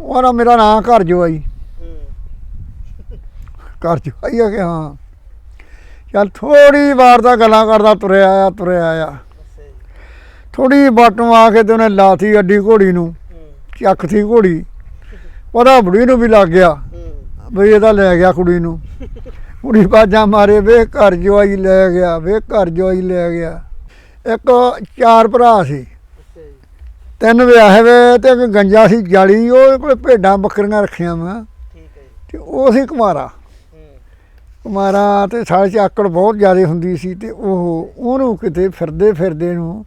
ਉਹਦਾ ਮੇਰਾ ਨਾਂ ਘਰ ਜੋ ਆਈ ਘਰ ਜੋ ਆਈ ਆ ਕਿ ਹਾਂ। ਚੱਲ ਥੋੜੀ ਵਾਰ ਦਾ ਗੱਲਾਂ ਕਰਦਾ ਤੁਰਿਆ ਆ ਤੁਰਿਆ ਆ। ਥੋੜੀ ਬਾਟੋਂ ਆ ਕੇ ਤੇ ਉਹਨੇ ਲਾਤੀ ਅੱਡੀ ਘੋੜੀ ਨੂੰ ਹੂੰ। ਚੱਕਤੀ ਘੋੜੀ। ਉਹਦਾ ਬੁੜੀ ਨੂੰ ਵੀ ਲੱਗ ਗਿਆ ਬਈ ਇਹਦਾ ਲੈ ਗਿਆ ਕੁੜੀ ਨੂੰ। ਕੁੜੀ ਬਾਜਾਂ ਮਾਰੇ ਵੇ ਘਰ ਜਵਾਈ ਲੈ ਗਿਆ ਵੇ ਘਰ ਜਵਾਈ ਲੈ ਗਿਆ। ਇੱਕ ਚਾਰ ਭਰਾ ਸੀ। ਤਿੰਨ ਵਿਆਹੇ ਵੇ ਤੇ ਇੱਕ ਗੰਜਾ ਸੀ ਜਾਲੀ ਉਹ ਕੋਲ ਭੇਡਾਂ ਬੱਕਰੀਆਂ ਰੱਖੀਆਂ ਵਾ ਠੀਕ ਹੈ ਜੀ। ਤੇ ਉਹ ਸੀ ਕੁਮਾਰਾ। ਕੁਮਾਰਾ ਤੇ ਸਾਲੇ ਚ ਆਕੜ ਬਹੁਤ ਜ਼ਿਆਦਾ ਹੁੰਦੀ ਸੀ ਤੇ ਉਹ ਉਹਨੂੰ ਕਿਤੇ ਫਿਰਦੇ ਫਿਰਦੇ ਨੂੰ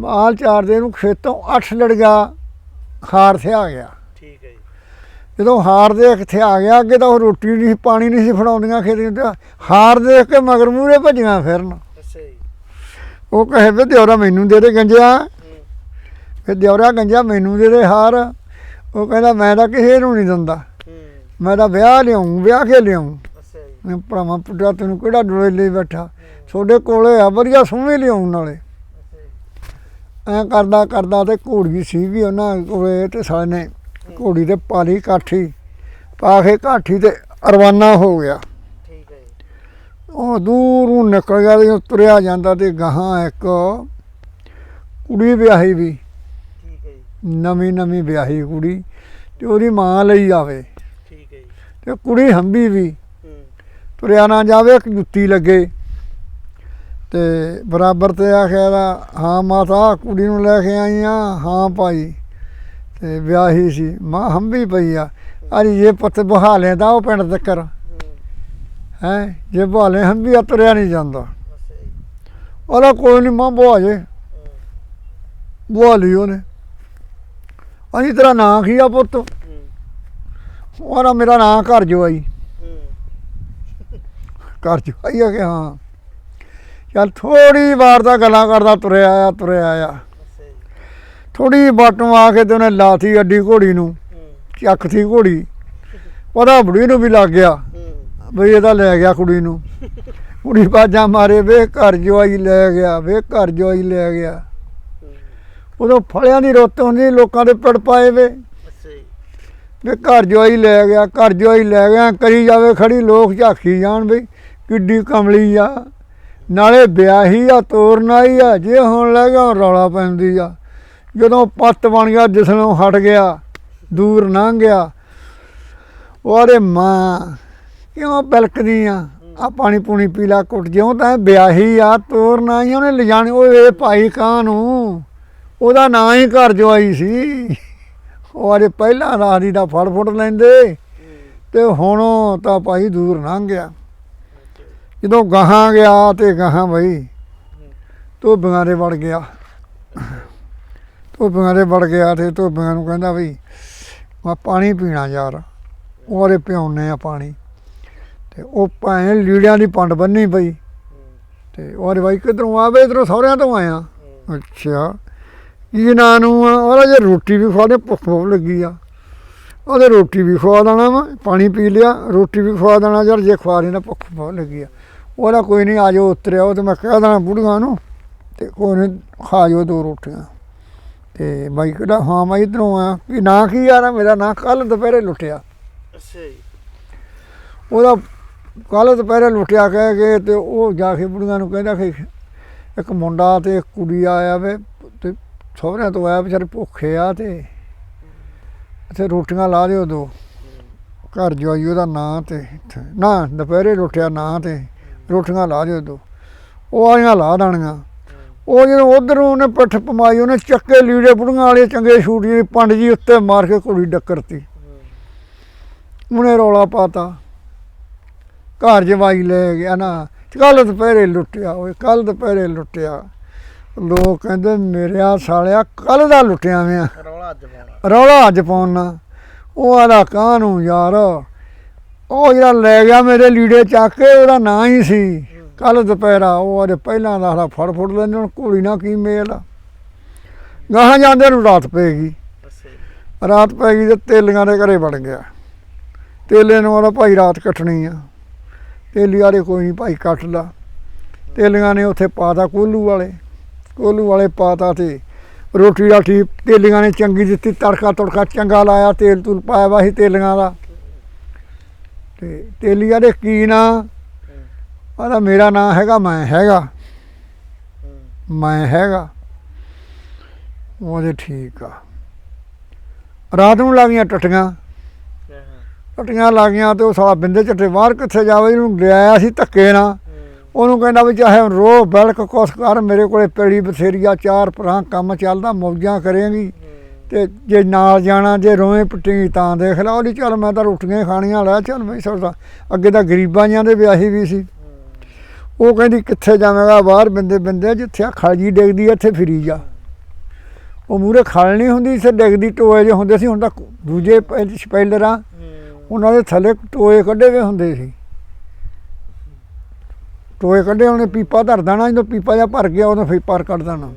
ਮਾਲ ਚਾਰਦੇ ਨੂੰ ਖੇਤੋਂ ਅੱਠ ਲੜਗਾ ਹਾਰ ਤੇ ਆ ਗਿਆ। ਠੀਕ ਹੈ ਜੀ। ਜਦੋਂ ਹਾਰ ਦੇਖ ਕਿੱਥੇ ਆ ਗਿਆ ਅੱਗੇ ਤਾਂ ਉਹ ਰੋਟੀ ਨਹੀਂ ਸੀ, ਪਾਣੀ ਨਹੀਂ ਸੀ ਫੜਾਉਂਦੀਆਂ ਖੇਤ ਤੇ ਹਾਰ ਦੇਖ ਕੇ ਮਗਰ ਮੂਰੇ ਭੱਜੀਆਂ ਫਿਰਨ। ਅੱਛਾ ਜੀ। ਉਹ ਕਹੇ ਵੇ ਦਿਉਰਾ ਮੈਨੂੰ ਦੇ ਦੇ ਗੰਜਿਆ। ਫਿਰ ਦਿਉਰਾ ਗੰਜਾ ਮੈਨੂੰ ਦੇ ਦੇ ਹਾਰ। ਉਹ ਕਹਿੰਦਾ ਮੈਂ ਤਾਂ ਕਿਸੇ ਨੂੰ ਨਹੀਂ ਦਿੰਦਾ। ਮੈਂ ਤਾਂ ਵਿਆਹ ਲਿਆਉਂ ਵਿਆਹ ਕੇ ਲਿਆਉਂ ਮੈਂ ਭਰਾਵਾਂ ਪੁੱਟਾ ਤੈਨੂੰ ਕਿਹੜਾ ਡੋਲੇ ਲਈ ਬੈਠਾ? ਤੁਹਾਡੇ ਕੋਲੇ ਆ ਵਧੀਆ ਸੋਹਣੇ ਲਿਆਉਣ ਨਾਲੇ। ਐਂ ਕਰਦਾ ਕਰਦਾ ਤੇ ਘੋੜੀ ਸੀਗੀ ਉਹਨਾਂ ਕੋਲੇ ਤੇ ਨੇ ਘੋੜੀ ਤੇ ਪਾਲੀ ਕਾਠੀ ਪਾ ਕੇ ਕਾਠੀ ਤੇ ਰਵਾਨਾ ਹੋ ਗਿਆ। ਠੀਕ ਹੈ ਉਹ ਦੂਰ ਨਿਕਲ ਗਿਆ ਤੇ ਤੁਰਿਆ ਜਾਂਦਾ ਤੇ ਗਾਹਾਂ ਇੱਕ ਕੁੜੀ ਵਿਆਹੀ ਵੀ। ਨਵੀਂ ਨਵੀਂ ਵਿਆਹੀ ਕੁੜੀ ਤੇ ਉਹਦੀ ਮਾਂ ਲਈ ਆਵੇ। ਠੀਕ ਹੈ ਜੀ। ਤੇ ਕੁੜੀ ਹੰਬੀ ਵੀ ਤੁਰਿਆ ਨਾ ਜਾਵੇ ਇੱਕ ਜੁੱਤੀ ਲੱਗੇ। ਤੇ ਬਰਾਬਰ ਤੇ ਆਖਿਆ ਦਾ ਹਾਂ ਮਾਤਾ ਕੁੜੀ ਨੂੰ ਲੈ ਕੇ ਆਈ ਆ ਹਾਂ ਭਾਈ। ਤੇ ਵਿਆਹੀ ਸੀ ਮਾਂ ਹੰਬੀ ਪਈ ਆ। ਅਰੇ ਇਹ ਪੁੱਤ ਬਹਾ ਲੈਂਦਾ ਉਹ ਪਿੰਡ ਤੱਕਰ ਹੂੰ। ਜੇ ਬਹਾਲੇ ਹੰਬੀ ਆ ਤੁਰਿਆ ਨਹੀਂ ਜਾਂਦਾ। ਉਹਦਾ ਕੋਈ ਨਹੀਂ ਮਾਂ ਬਹਾ ਜੇ। ਬਹਾ ਲਈ ਉਹਨੇ। ਅਸੀਂ ਤੇਰਾ ਨਾਂ ਕੀ ਆ ਪੁੱਤ? ਉਹਦਾ ਮੇਰਾ ਨਾਂ ਘਰ ਜੋ ਆਈ ਹੂੰ। ਘਰ ਜੋ ਆਈ ਆ ਕਿ ਹਾਂ? ਚੱਲ ਥੋੜੀ ਵਾਰ ਦਾ ਗੱਲਾਂ ਕਰਦਾ ਤੁਰਿਆ ਆ ਤੁਰਿਆ ਆ। ਥੋੜੀ ਬਾਟੋਂ ਆ ਕੇ ਤੇ ਉਹਨੇ ਲਾਤੀ ਅੱਡੀ ਘੋੜੀ ਨੂੰ। ਹੂੰ। ਚੱਕਤੀ ਘੋੜੀ। ਉਹਦਾ ਬੁੜੀ ਨੂੰ ਵੀ ਲੱਗ ਗਿਆ। ਬਈ ਇਹਦਾ ਲੈ ਗਿਆ ਕੁੜੀ ਨੂੰ। ਕੁੜੀ ਬਾਜਾਂ ਮਾਰੇ ਵੇ ਘਰ ਜਵਾਈ ਲੈ ਗਿਆ ਵੇ ਘਰ ਜਵਾਈ ਲੈ ਗਿਆ। ਉਦੋਂ ਫਲਿਆਂ ਦੀ ਰੁੱਤ ਹੁੰਦੀ ਲੋਕਾਂ ਦੇ ਪਿੜ ਪਾਏ ਵੇ। ਵੀ ਘਰ ਜਵਾਈ ਲੈ ਗਿਆ ਘਰ ਜਵਾਈ ਲੈ ਗਿਆ ਕਰੀ ਜਾਵੇ ਖੜੀ ਲੋਕ ਝਾਕੀ ਜਾਣ ਬਈ ਕਿੱਡੀ ਕਮਲੀ ਆ। ਨਾਲੇ ਵਿਆਹੀ ਆ ਤੋਰਨ ਆਈ ਆ ਜੇ ਹੁਣ ਲੈ ਗਿਆ ਰੌਲਾ ਪੈਂਦੀ ਆ। ਜਦੋਂ ਪੱਤ ਬਣ ਗਿਆ ਜਿਸਲੋਂ ਹਟ ਗਿਆ ਦੂਰ ਲੰਘ ਗਿਆ ਉਹਦੇ ਮਾਂ ਕਿਉਂ ਬਲਕਦੀ ਆ? ਆ ਪਾਣੀ ਪੂਣੀ ਪੀ ਲਾ ਕੁੱਟ ਜਿਉਂ ਤਾਂ ਵਿਆਹੀ ਆ ਤੋਰਨ ਆ, ਉਹਨੇ ਲਿਜਾਣੀ ਇਹ ਭਾਈ ਕਾਂ ਨੂੰ ਉਹਦਾ ਨਾਂ ਹੀ ਘਰ ਜਵਾਈ ਸੀ। ਉਹ ਅਰੇ ਪਹਿਲਾਂ ਰਾਦੀ ਦਾ ਫੜ ਫੁੱਟ ਲੈਂਦੇ ਤੇ ਹੁਣ ਤਾਂ ਭਾਈ ਦੂਰ ਲੰਘ ਗਿਆ। ਜਦੋਂ ਗਾਹਾਂ ਗਿਆ ਤੇ ਗਾਹਾਂ ਬਈ ਧੋਬੀਆਂ ਦੇ ਵੜ ਗਿਆ। ਧੋਬੀਆਂ ਦੇ ਵੜ ਗਿਆ ਤੇ ਧੋਬੀਆਂ ਨੂੰ ਕਹਿੰਦਾ ਬਈ ਮੈਂ ਪਾਣੀ ਪੀਣਾ ਯਾਰ ਉਹਦੇ ਪਿਉਨੇ ਆ ਪਾਣੀ। ਤੇ ਉਹ ਭਾਵੇਂ ਲੀੜਿਆਂ ਦੀ ਪੰਡ ਬੰਨੀ ਪਈ ਤੇ ਉਹਦੇ ਬਾਈ ਕਿਧਰੋਂ ਆਵੇ ਇਧਰੋਂ ਸਹੁਰਿਆਂ ਤੋਂ ਆਇਆ। ਅੱਛਾ। ਕੀ ਨਾਂ ਉਹਦਾ ਜੇ ਰੋਟੀ ਵੀ ਖਵਾ ਦੇ ਭੁੱਖ ਬਹੁਤ ਲੱਗੀ ਆ। ਉਹਦੇ ਰੋਟੀ ਵੀ ਖਵਾ ਦੇਣਾ ਵਾ ਪਾਣੀ ਪੀ ਲਿਆ ਰੋਟੀ ਵੀ ਖਵਾ ਦੇਣਾ ਯਾਰ ਜੇ ਖਵਾ ਦੇਣਾ ਭੁੱਖ ਬਹੁਤ ਲੱਗੀ ਆ। ਉਹਦਾ ਕੋਈ ਨਹੀਂ ਆ ਜਾਓ ਉਤਰਿਆ ਉਹ ਤੇ ਮੈਂ ਕਹਿ ਦੇਣਾ ਬੁੜੀਆਂ ਨੂੰ ਤੇ ਕੋਈ ਨਹੀਂ ਖਾ ਜਾਓ ਦੋ ਰੋਟੀਆਂ। ਤੇ ਬਾਈ ਕਹਿੰਦਾ ਹਾਂ ਮੈਂ ਇਧਰੋਂ ਆ ਕੀ ਨਾਂ ਕੀ ਯਾਰ? ਮੇਰਾ ਨਾਂ ਕੱਲ ਦੁਪਹਿਰੇ ਲੁੱਟਿਆ। ਅੱਛਾ ਜੀ। ਉਹਦਾ ਕੱਲ ਦੁਪਹਿਰੇ ਲੁੱਟਿਆ ਕਹਿ ਕੇ ਤੇ ਉਹ ਜਾ ਕੇ ਬੁੜੀਆਂ ਨੂੰ ਕਹਿੰਦਾ ਕਿ ਇੱਕ ਮੁੰਡਾ ਤੇ ਇੱਕ ਕੁੜੀ ਆਇਆ ਵੇ ਸਹੁਰਿਆਂ ਤੋਂ ਆਇਆ ਵਿਚਾਰੇ ਭੁੱਖੇ ਆ ਤੇ ਇੱਥੇ ਰੋਟੀਆਂ ਲਾ ਦਿਓ ਦੋ। ਘਰ ਜਵਾਈ ਉਹਦਾ ਨਾਂ ਤੇ ਇੱਥੇ- ਨਾ, ਦੁਪਹਿਰੇ ਲੁੱਟਿਆ ਨਾਂ ਤੇ ਰੋਟੀਆਂ ਲਾ ਦਿਓ ਦੋ। ਉਹ ਆਈਆਂ ਲਾ ਦੇਣੀਆਂ ਉਹ ਜਦੋਂ ਉਧਰੋਂ ਉਹਨੇ ਪਿੱਠ ਪਮਾਈ, ਉਹਨੇ ਚੱਕੇ ਲੀੜੇ ਬੁੜੀਆਂ ਵਾਲੇ ਚੰਗੇ ਸ਼ੂਟੀਆਂ ਪੰਡ ਜੀ ਉੱਤੇ ਮਾਰ ਕੇ ਕੁੜੀ ਡੱਕਰਤੀ ਹੂੰ ਉਹਨੇ ਰੌਲਾ ਪਾਤਾ। ਘਰ ਜਵਾਈ ਲੈ ਗਿਆ ਨਾ। ਕੱਲ ਦੁਪਹਿਰੇ ਲੁੱਟਿਆ ਓਏ ਕੱਲ ਦੁਪਹਿਰੇ ਲੁੱਟਿਆ। ਲੋਕ ਕਹਿੰਦੇ ਮੇਰਿਆ ਸਾਲਿਆ ਕੱਲ ਦਾ ਲੁੱਟਿਆ ਮੈਂ। ਰੌਲਾ ਅੱਜ ਪਾਉਣਾ। ਰੌਲਾ ਅੱਜ ਪਾਉਣਾ। ਉਹ ਆਦਾ ਕਾਹਨੂੰ ਯਾਰ? ਉਹ ਜਿਹੜਾ ਲੈ ਗਿਆ ਮੇਰੇ ਲੀੜੇ ਚੱਕ ਕੇ ਉਹਦਾ ਨਾਂ ਹੀ ਸੀ। ਕੱਲ ਦੁਪਹਿਰਾ ਉਹ ਅਰੇ ਪਹਿਲਾਂ ਦਾ ਸਾਲਾ ਫੜ ਫੁੱਟ ਲੈਂਦੇ ਹੁਣ ਘੋੜੀ ਨਾਲ ਕੀ ਮੇਲ ਆ? ਗਾਹਾਂ ਜਾਂਦੇ ਨੂੰ ਰਾਤ ਪੈ ਗਈ। ਰਾਤ ਪੈ ਗਈ ਤੇ ਤੇਲੀਆਂ ਦੇ ਘਰੇ ਵੜ ਗਿਆ। ਤੇਲੇ ਨੂੰ ਉਹਦਾ ਭਾਈ ਰਾਤ ਕੱਟਣੀ ਆ। ਤੇਲੀ ਵਾਲੇ ਕੋਈ ਨਹੀਂ ਭਾਈ ਕੱਟ ਲਾ। ਤੇਲੀਆਂ ਨੇ ਉੱਥੇ ਪਾਤਾ ਕੋਲੂ ਵਾਲੇ। ਕੋਲੂ ਵਾਲੇ ਪਾਤਾ ਤੇ ਰੋਟੀ ਰਾਟੀ ਤੇਲੀਆਂ ਨੇ ਚੰਗੀ ਦਿੱਤੀ ਤੜਕਾ ਤੜਕਾ ਚੰਗਾ ਲਾਇਆ ਤੇਲ ਤੂਲ ਪਾਇਆ ਵਾ ਸੀ ਤੇਲੀਆਂ ਦਾ। ਤੇ ਤੇਲੀਆਂ ਦੇ ਕੀ ਨਾਂ? ਆਦਾ ਮੇਰਾ ਨਾਂ ਹੈਗਾ ਮੈਂ ਹੈਗਾ। ਮੈਂ ਹੈਗਾ। ਉਹਦੇ ਠੀਕ ਆ। ਰਾਤ ਨੂੰ ਲੱਗੀਆਂ ਟੱਟੀਆਂ। ਟੱਟੀਆਂ ਲੱਗੀਆਂ ਤੇ ਉਹ ਸਾਲਾ ਬਿੰਦੇ ਝੱਟੇ ਬਾਹਰ ਕਿੱਥੇ ਜਾਵੇ ਇਹਨੂੰ ਲਿਆਇਆ ਸੀ ਧੱਕੇ ਨਾਲ। ਉਹਨੂੰ ਕਹਿੰਦਾ ਵੀ ਚਾਹੇ ਰੋ ਬਲਕ ਕੁਛ ਕਰ ਮੇਰੇ ਕੋਲੇ ਪੈੜੀ ਬਥੇਰੀਆ ਚਾਰ ਪਰਾਂ ਕੰਮ ਚੱਲਦਾ ਮੌਜਾਂ ਕਰੇਂਗੀ। ਤੇ ਜੇ ਨਾਲ ਜਾਣਾ ਜੇ ਰੋਵੇਂ ਪਿੱਟੀ ਤਾਂ ਦੇਖ ਲਾ। ਉਹਦੀ ਚੱਲ ਮੈਂ ਤਾਂ ਰੋਟੀਆਂ ਖਾਣੀਆਂ ਲੈ ਚੱਲ ਮੈਂ ਸੋਚਦਾ ਅੱਗੇ ਤਾਂ ਗਰੀਬਾਂ ਜਾਂ ਦੇ ਵਿਆਹੀ ਵੀ ਸੀ। ਉਹ ਕਹਿੰਦੀ ਕਿੱਥੇ ਜਾਵੇਂਗਾ? ਬਾਹਰ ਬਿੰਦੇ ਬਿੰਦੇ ਜਿੱਥੇ ਆ ਖਲਜੀ ਡਿੱਗਦੀ ਇੱਥੇ ਫਿਰੀ ਜਾ। ਉਹ ਮੂਰੇ ਖਲ ਨਹੀਂ ਹੁੰਦੀ ਇੱਥੇ ਡਿੱਗਦੀ ਟੋਏ ਜੇ ਹੁੰਦੇ ਸੀ। ਹੁਣ ਤਾਂ ਦੂਜੇ ਸਪੈਲਰਾਂ ਉਹਨਾਂ ਦੇ ਥੱਲੇ ਟੋਏ ਕੱਢੇ ਹੋਏ ਹੁੰਦੇ ਸੀ। ਟੋਏ ਕੱਢੇ ਉਹਨੇ, ਪੀਪਾ ਧਰ ਦੇਣਾ, ਜਦੋਂ ਪੀਪਾ ਜਿਹਾ ਭਰ ਗਿਆ ਉਦੋਂ ਫੇਰ ਪਾਰ ਕੱਢ ਦੇਣਾ।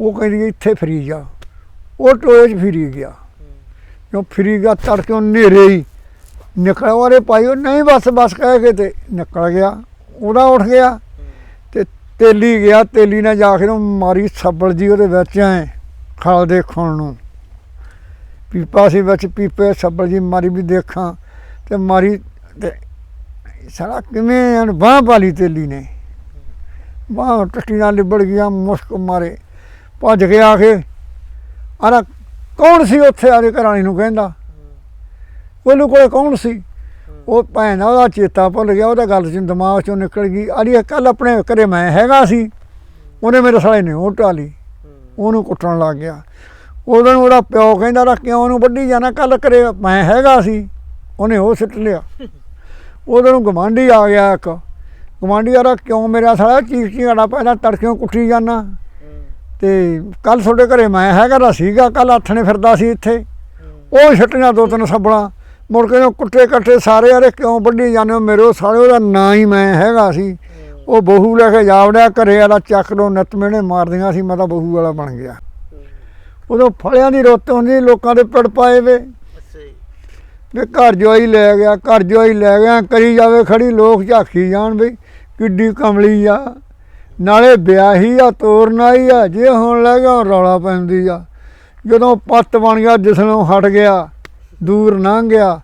ਉਹ ਕਹਿੰਦੀ ਇੱਥੇ ਫਰੀ ਜਾ। ਉਹ ਟੋਏ 'ਚ ਫਿਰੀ ਗਿਆ। ਜੋ ਫਰੀ ਗਿਆ, ਤੜਕੇ ਹਨੇਰੇ ਹੀ ਨਿਕਲਿਆ ਵਾਰੇ ਪਾਈ ਉਹ ਨਹੀਂ ਬਸ ਬਸ ਕਹਿ ਕੇ ਤੇ ਨਿਕਲ ਗਿਆ। ਉਹਦਾ ਉੱਠ ਗਿਆ ਤੇ ਤੇਲੀ ਗਿਆ, ਤੇਲੀ ਨੇ ਜਾ ਕੇ ਉਹ ਮਾਰੀ ਸੱਬਲ ਜੀ ਉਹਦੇ ਵਿੱਚ ਐ, ਖਲ ਦੇਖਣ ਨੂੰ। ਪੀਪਾ ਸੀ ਵਿੱਚ, ਪੀਪੇ ਸੱਬਲ ਜੀ ਮਾਰੀ ਵੀ ਦੇਖਾਂ ਤੇ ਮਾਰੀ ਤੇ ਸਾਲਾ ਕਿਵੇਂ ਬਾਹ ਪਾਲੀ ਤੇਲੀ ਨੇ? ਬਾਹ ਟੱਟੀ ਨਾਲ ਲਿਬੜ ਗਿਆ ਮੁਸ਼ਕ ਮਾਰੇ। ਭੱਜ ਕੇ ਆ ਕੇ ਆਰਾ ਕੌਣ ਸੀ ਉੱਥੇ ਆਦੇ ਘਰਾਣੀ ਨੂੰ ਕਹਿੰਦਾ? ਉਹਨੂੰ ਕੋਲੇ ਕੌਣ ਸੀ? ਉਹ ਭੈਣ ਆ, ਉਹਦਾ ਚੇਤਾ ਭੁੱਲ ਗਿਆ ਉਹਦਾ ਗੱਲ ਚ ਦਿਮਾਗ ਚੋਂ ਨਿਕਲ ਗਈ। ਅੜੀ ਕੱਲ ਆਪਣੇ ਘਰੇ ਮੈਂ ਹੈਗਾ ਸੀ ਉਹਨੇ ਮੇਰੇ ਸਾਲੇ ਨੇ ਉਹ ਟਾਲੀ ਉਹਨੂੰ ਕੁੱਟਣ ਲੱਗ ਗਿਆ। ਉਦੋਂ ਨੂੰ ਉਹਦਾ ਪਿਓ ਕਹਿੰਦਾ ਰਾ ਕਿਉਂ ਉਹਨੂੰ ਵੱਢੀ ਜਾਣਾ ਕੱਲ ਘਰੇ ਮੈਂ ਹੈਗਾ ਸੀ। ਉਹਨੇ ਉਹ ਸੁੱਟ ਲਿਆ। ਉਦੋਂ ਨੂੰ ਗਵਾਂਢੀ ਆ ਗਿਆ ਇੱਕ। ਗਵਾਂਢੀ ਆਰਾ ਕਿਉਂ ਮੇਰਾ ਸਾਲਾ ਚੀਕ ਚੀਕੜਾ ਪੈਦਾ ਤੜਕਿਓਂ ਕੁੱਟੀ ਜਾਣਾ ਤੇ ਕੱਲ ਤੁਹਾਡੇ ਘਰੇ ਮੈਂ ਹੈਗਾ ਦਾ ਸੀਗਾ ਕੱਲ ਆਥਣੇ ਫਿਰਦਾ ਸੀ ਇੱਥੇ। ਉਹ ਛੱਟੀਆਂ ਦੋ ਤਿੰਨ ਸੱਬਲਾਂ ਮੁੜ ਕੇ ਉਹ ਕੁੱਟੇ ਕੱਟੇ ਸਾਰੇ ਆਰੇ ਕਿਉਂ ਵੱਢੀ ਜਾਂਦੇ ਹੋ? ਮੇਰੇ ਉਹ ਸਾਲੇ ਉਹਦਾ ਨਾਂ ਹੀ ਮੈਂ ਹੈਗਾ ਸੀ। ਉਹ ਬਹੂ ਲੈ ਕੇ ਜਾਵੜਿਆ ਘਰੇ ਵਾਲਾ ਚੱਕ ਲੋ ਨੱਤ ਮੇਣੇ ਮਾਰਦੀਆਂ ਸੀ ਮੈਂ ਤਾਂ ਬਹੂ ਵਾਲਾ ਬਣ ਗਿਆ। ਉਦੋਂ ਫਲਿਆਂ ਦੀ ਰੁੱਤ ਹੁੰਦੀ ਲੋਕਾਂ ਦੇ ਪਿੜ ਪਾਏ ਵੇ। ਵੀ ਘਰ ਜਵਾਈ ਲੈ ਗਿਆ, ਘਰ ਜਵਾਈ ਲੈ ਗਿਆ, ਕਰੀ ਜਾਵੇ ਖੜੀ, ਲੋਕ ਝਾਕੀ ਜਾਣ ਬਈ ਕਿੱਡੀ ਕਮਲੀ ਆ। ਨਾਲੇ ਵਿਆਹੀ ਆ, ਤੋਰਨਾ ਹੀ ਆ, ਜੇ ਹੁਣ ਲੈ ਗਿਆ, ਰੌਲਾ ਪੈਂਦੀ ਆ। ਜਦੋਂ ਪੱਤ ਬਣ ਗਿਆ ਜਿਸਲੋਂ ਹਟ ਗਿਆ, ਦੂਰ ਲੰਘ ਗਿਆ,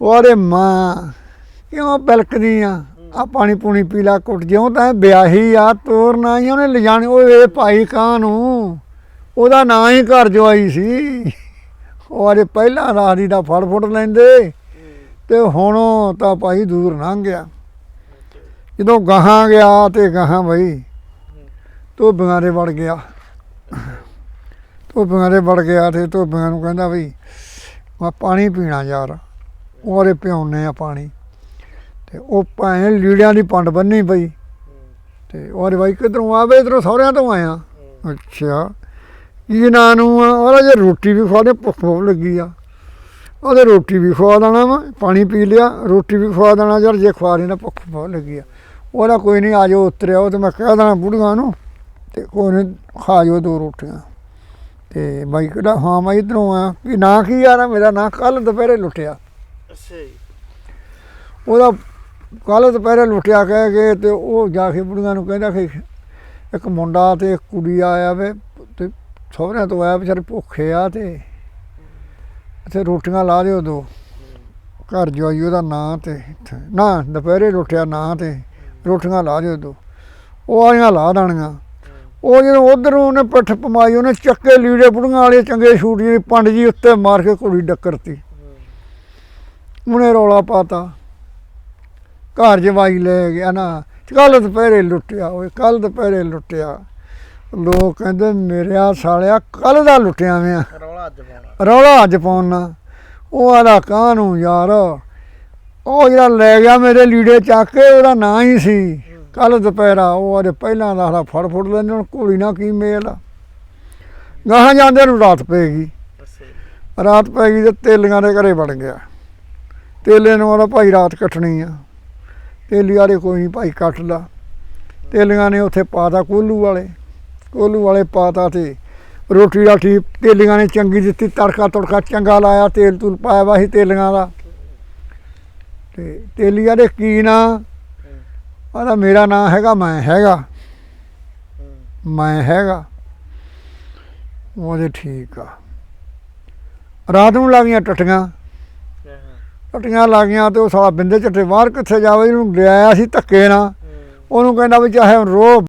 ਉਹਦੇ ਮਾਂ ਕਿਉਂ ਬਿਲਕਦੀ ਆ? ਆ ਪਾਣੀ ਪੂਣੀ ਪੀਲਾ ਕੁੱਟ ਜਿਉਂ ਤਾਂ ਇਹ ਵਿਆਹੀ ਆ, ਤੋਰਨਾ ਹੀ ਉਹਨੇ ਲਿਜਾਣੀ ਉਹ ਇਹ ਭਾਈ ਕਾਂ ਨੂੰ ਉਹਦਾ ਨਾਂ ਹੀ ਘਰ ਜਵਾਈ ਸੀ। ਉਹ ਅਰੇ ਪਹਿਲਾਂ ਰਾਦੀ ਦਾ ਫੜ ਫੁੱਟ ਲੈਂਦੇ ਤੇ ਹੁਣ ਉਹ ਤਾਂ ਭਾਈ ਦੂਰ ਲੰਘ ਗਿਆ। ਜਦੋਂ ਗਾਹਾਂ ਗਿਆ ਤੇ ਗਾਹਾਂ ਬਈ ਧੋਬੀਆਂ ਦੇ ਵੜ ਗਿਆ। ਧੋਬੀਆਂ ਦੇ ਵੜ ਗਿਆ ਤੇ ਧੋਬੀਆਂ ਨੂੰ ਕਹਿੰਦਾ ਬਈ ਮੈਂ ਪਾਣੀ ਪੀਣਾ ਯਾਰ ਉਹਰੇ ਪਿਉਨੇ ਆ ਪਾਣੀ। ਤੇ ਉਹ ਭੈਣ ਲੀੜਿਆਂ ਦੀ ਪੰਡ ਬੰਨੀ ਪਈ ਤੇ ਉਹਦੇ ਬਾਈ ਕਿਧਰੋਂ ਆਵੇ ਇਧਰੋਂ ਸਹੁਰਿਆਂ ਤੋਂ ਆਇਆ। ਅੱਛਾ। ਕੀ ਨਾਂ ਨੂੰ ਆ ਉਹਦਾ ਜੇ ਰੋਟੀ ਵੀ ਖਵਾ ਦੇ ਭੁੱਖ ਬਹੁਤ ਲੱਗੀ ਆ। ਉਹਦੇ ਰੋਟੀ ਵੀ ਖਵਾ ਦੇਣਾ ਵਾ ਪਾਣੀ ਪੀ ਲਿਆ ਰੋਟੀ ਵੀ ਖਵਾ ਦੇਣਾ ਯਾਰ ਜੇ ਖਵਾ ਨਾ ਭੁੱਖ ਬਹੁਤ ਲੱਗੀ ਆ। ਉਹਦਾ ਕੋਈ ਨਹੀਂ ਆ ਜਾਓ ਉਤਰਿਆ ਉਹ ਤੇ ਮੈਂ ਕਹਿ ਦੇਣਾ ਬੁੜੀਆਂ ਨੂੰ ਤੇ ਕੋਈ ਨਹੀਂ ਖਾ ਜਾਓ ਦੋ ਰੋਟੀਆਂ। ਤੇ ਬਾਈ ਕਹਿੰਦਾ ਹਾਂ ਮੈਂ ਇਧਰੋਂ ਆ ਕਿ ਨਾਂ ਕੀ ਯਾਰ ਮੇਰਾ ਨਾਂ ਕੱਲ ਦੁਪਹਿਰੇ ਲੁੱਟਿਆ। ਉਹਦਾ ਕੱਲ ਦੁਪਹਿਰੇ ਲੁੱਟਿਆ ਕਹਿ ਕੇ ਤੇ ਉਹ ਜਾ ਕੇ ਬੁੜੀਆਂ ਨੂੰ ਕਹਿੰਦਾ ਕਿ ਇੱਕ ਮੁੰਡਾ ਤੇ ਇੱਕ ਕੁੜੀ ਆਇਆ ਵੇ ਸਹੁਰਿਆਂ ਤੋਂ ਆਇਆ ਵਿਚਾਰੇ ਭੁੱਖੇ ਆ ਤੇ ਇੱਥੇ ਰੋਟੀਆਂ ਲਾ ਦਿਓ ਦੋ। ਘਰ ਜਵਾਈ ਉਹਦਾ ਨਾਂ ਤੇ ਇੱਥੇ। ਨਾ, ਦੁਪਹਿਰੇ ਲੁੱਟਿਆ ਨਾਂ ਤੇ ਰੋਟੀਆਂ ਲਾ ਦਿਓ ਦੋ। ਉਹ ਆਈਆਂ ਲਾ ਦੇਣੀਆਂ। ਉਹ ਜਦੋਂ ਉਧਰੋਂ ਉਹਨੇ ਪਿੱਠ ਪਮਾਈ, ਉਹਨੇ ਚੱਕੇ ਲੀੜੇ ਬੁੜੀਆਂ ਵਾਲੇ ਚੰਗੇ ਸ਼ੂਟ ਜੀ ਪੰਡ ਜੀ ਉੱਤੇ ਮਾਰ ਕੇ ਕੁੜੀ ਡੱਕਰਤੀ ਉਹਨੇ ਰੌਲਾ ਪਾਤਾ। ਘਰ ਜਵਾਈ ਲੈ ਗਿਆ ਨਾ। ਕੱਲ ਦੁਪਹਿਰੇ ਲੁੱਟਿਆ ਓਏ ਕੱਲ ਦੁਪਹਿਰੇ ਲੁੱਟਿਆ। ਲੋਕ ਕਹਿੰਦੇ ਮੇਰਿਆ ਸਾਲਿਆ ਕੱਲ ਦਾ ਲੁੱਟਿਆ ਮੈਂ। ਰੌਲਾ ਅੱਜ ਪਾਉਣਾ ਰੌਲਾ ਅੱਜ ਪਾਉਣਾ ਉਹ ਆਲਾ ਕਾਹਨੂੰ ਯਾਰ? ਉਹ ਜਿਹੜਾ ਲੈ ਗਿਆ ਮੇਰੇ ਲੀੜੇ ਚੱਕ ਕੇ ਉਹਦਾ ਨਾਂ ਹੀ ਸੀ। ਕੱਲ ਦੁਪਹਿਰਾ ਉਹ ਅਰੇ ਪਹਿਲਾਂ ਦਾ ਸਾਲਾ ਫੜ ਫੁੜ ਲੈਂਦੇ ਹੁਣ ਘੋੜੀ ਨਾਲ ਕੀ ਮੇਲ ਆ? ਗਾਹਾਂ ਜਾਂਦੇ ਨੂੰ ਰਾਤ ਪੈ ਗਈ। ਰਾਤ ਪੈ ਗਈ ਤੇ ਤੇਲੀਆਂ ਦੇ ਘਰੇ ਵੜ ਗਿਆ। ਤੇਲੇ ਨੂੰ ਉਹਦਾ ਭਾਈ ਰਾਤ ਕੱਟਣੀ ਆ। ਤੇਲੀ ਵਾਲੇ ਕੋਈ ਨਹੀਂ ਭਾਈ ਕੱਟ ਲਾ। ਤੇਲੀਆਂ ਨੇ ਉੱਥੇ ਪਾਤਾ ਕੋਲੂ ਵਾਲੇ। ਕੋਲੂ ਵਾਲੇ ਪਾਤਾ ਤੇ ਰੋਟੀ ਰਾਟੀ ਤੇਲੀਆਂ ਨੇ ਚੰਗੀ ਦਿੱਤੀ, ਤੜਕਾ ਤੜਕਾ ਚੰਗਾ ਲਾਇਆ, ਤੇਲ ਤੂਲ ਪਾਇਆ ਵਾ ਸੀ ਤੇਲੀਆਂ ਦਾ। ਤੇ ਤੇਲੀਆਂ ਦੇ ਕੀ ਨਾਂ? ਆਦਾ ਮੇਰਾ ਨਾਂ ਹੈਗਾ, ਮੈਂ ਹੈਗਾ। ਮੈਂ ਹੈਗਾ। ਉਹਦੇ ਠੀਕ ਆ। ਰਾਤ ਨੂੰ ਲੱਗੀਆਂ ਟੱਟੀਆਂ। ਹਾਂ ਟੱਟੀਆਂ ਲੱਗੀਆਂ ਤੇ ਉਹ ਸਾਲਾ ਬਿੰਦੇ ਝੱਟੇ ਬਾਹਰ ਕਿੱਥੇ ਜਾਵੇ ਇਹਨੂੰ ਲਿਆਇਆ ਸੀ ਧੱਕੇ ਨਾਲ। ਉਹਨੂੰ ਕਹਿੰਦਾ ਵੀ ਚਾਹੇ ਹੁਣ ਰੋ